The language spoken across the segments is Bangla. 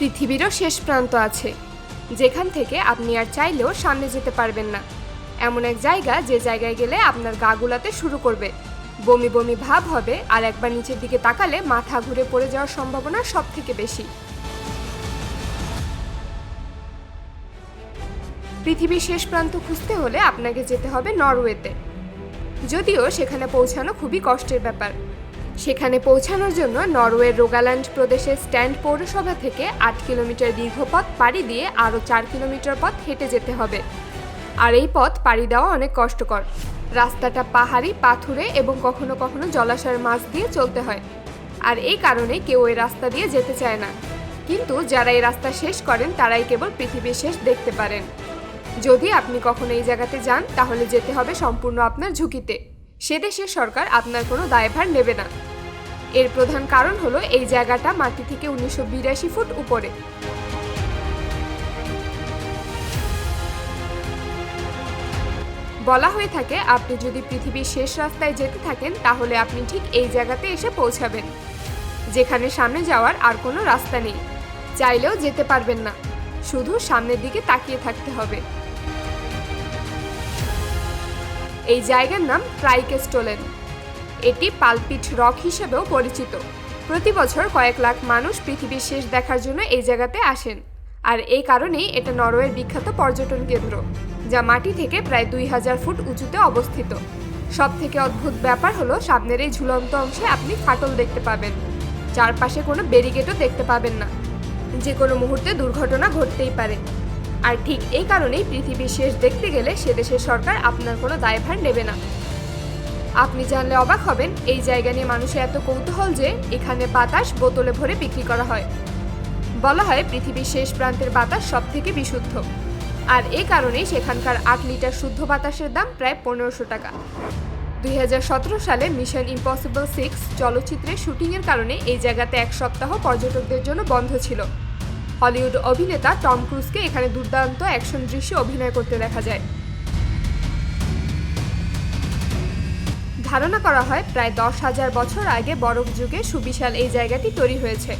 পৃথিবীরও শেষ প্রান্ত আছে। যেখান থেকে আপনি আর চাইলেও সামনে যেতে পারবেন না। এমন এক জায়গা যে জায়গায় গেলে আপনার গা গুলাতে শুরু করবে। বমি বমি ভাব হবে আর একবার নিচের দিকে তাকালে মাথা ঘুরে পড়ে যাওয়ার সম্ভাবনা সব থেকে বেশি। পৃথিবীর শেষ প্রান্ত খুঁজতে হলে আপনাকে যেতে হবে নরওয়েতে। যদিও সেখানে পৌঁছানো খুবই কষ্টের ব্যাপার। সেখানে পৌঁছানোর জন্য নরওয়ের রোগাল্যান্ড প্রদেশের স্ট্যান্ড পৌরসভা থেকে আট কিলোমিটার দীর্ঘ পথ পাড়ি দিয়ে আরও চার কিলোমিটার পথ হেঁটে যেতে হবে। আর এই পথ পাড়ি দেওয়া অনেক কষ্টকর। রাস্তাটা পাহাড়ি, পাথুরে এবং কখনো কখনো জলাশয়ের মাছ দিয়ে চলতে হয়। আর এই কারণে কেউ এই রাস্তা দিয়ে যেতে চায় না। কিন্তু যারা এই রাস্তা শেষ করেন, তারাই কেবল পৃথিবীর শেষ দেখতে পারেন। যদি আপনি কখনো এই জায়গাতে যান, তাহলে যেতে হবে সম্পূর্ণ আপনার ঝুঁকিতে। সে দেশের সরকার আপনার কোনো দায়ভার নেবে না। এর প্রধান কারণ হলো এই জায়গাটা মাটি থেকে উনিশশো বিরাশি ফুট উপরে। বলা হয়ে থাকে, আপনি যদি পৃথিবীর শেষ রাস্তায় যেতে থাকেন, তাহলে আপনি ঠিক এই জায়গাতে এসে পৌঁছাবেন। যেখানে সামনে যাওয়ার আর কোনো রাস্তা নেই। চাইলেও যেতে পারবেন না। শুধু সামনের দিকে তাকিয়ে থাকতে হবে। এই জায়গার নাম ট্রাইকেস্টোলেন। এটি পালপিট রক হিসেবেও পরিচিত। প্রতি বছর কয়েক লাখ মানুষ পৃথিবীর শেষ দেখার জন্য এই জায়গাতে আসেন। আর এই কারণেই এটা নরওয়ের বিখ্যাত পর্যটন কেন্দ্র, যা মাটি থেকে প্রায় দুই হাজার ফুট উঁচুতে অবস্থিত। সব থেকে অদ্ভুত ব্যাপার হলো, সামনের এই ঝুলন্ত অংশে আপনি ফাটল দেখতে পাবেন। চারপাশে কোনো ব্যারিকেডও দেখতে পাবেন না। যে কোনো মুহূর্তে দুর্ঘটনা ঘটতেই পারে। আর ঠিক এই কারণেই পৃথিবীর শেষ দেখতে গেলে সে দেশের সরকার আপনার কোনো দায়ভার নেবে না। আপনি জানলে অবাক হবেন, এই জায়গা নিয়ে মানুষের এত কৌতূহল যে এখানে বাতাস বোতলে ভরে বিক্রি করা হয়। বলা হয় পৃথিবীর শেষ প্রান্তের বাতাস সব থেকে বিশুদ্ধ। আর এ কারণেই সেখানকার আট লিটার শুদ্ধ বাতাসের দাম প্রায় পনেরোশো টাকা। দুই হাজার সতেরো সালে মিশন ইম্পসিবল সিক্স চলচ্চিত্রের শুটিংয়ের কারণে এই জায়গাতে এক সপ্তাহ পর্যটকদের জন্য বন্ধ ছিল। হলিউড অভিনেতা টম ক্রুজকে এখানে দুর্দান্ত অ্যাকশন দৃশ্যে অভিনয় করতে দেখা যায়। ধারণা করা হয়, প্রায় দশ হাজার বছর আগে বরফ যুগে সুবিশাল এই জায়গাটি তৈরি হয়েছে।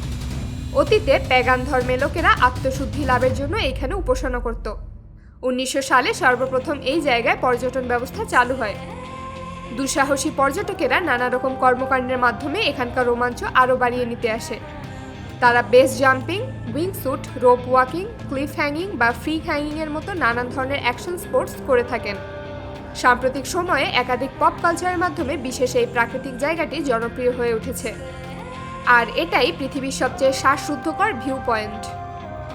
অতীতে প্যাগান ধর্মের লোকেরা আত্মশুদ্ধি লাভের জন্য এখানে উপাসনা করত। উনিশশো সালে সর্বপ্রথম এই জায়গায় পর্যটন ব্যবস্থা চালু হয়। দুঃসাহসী পর্যটকেরা নানা রকম কর্মকাণ্ডের মাধ্যমে এখানকার রোমাঞ্চ আরও বাড়িয়ে নিতে আসে। তারা base jumping wing suit rope walking, cliff hanging বা ফ্রি হ্যাঙ্গিংয়ের মতো নানান ধরনের অ্যাকশন স্পোর্টস করে থাকেন। সাম্প্রতিক সময়ে একাধিক পপ কালচারের মাধ্যমে বিশেষ এই প্রাকৃতিক জায়গাটি জনপ্রিয় হয়ে উঠেছে। আর এটাই পৃথিবীর সবচেয়ে শ্বাসরুদ্ধকর ভিউ পয়েন্ট।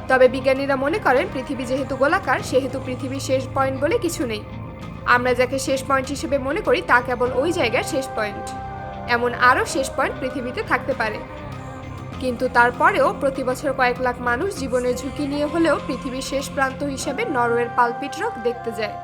তবে বিজ্ঞানীরা মনে করেন, পৃথিবী যেহেতু গোলাকার, সেহেতু পৃথিবীর শেষ পয়েন্ট বলে কিছু নেই। আমরা যাকে শেষ পয়েন্ট হিসেবে মনে করি, তা কেবল ওই জায়গার শেষ পয়েন্ট। এমন আরও শেষ পয়েন্ট পৃথিবীতে থাকতে পারে। কিন্তু তারপরেও প্রতি বছর কয়েক লাখ মানুষ জীবনের ঝুঁকি নিয়ে হলেও পৃথিবীর শেষ প্রান্ত হিসেবে নরওয়ের পালপিট রক দেখতে যায়।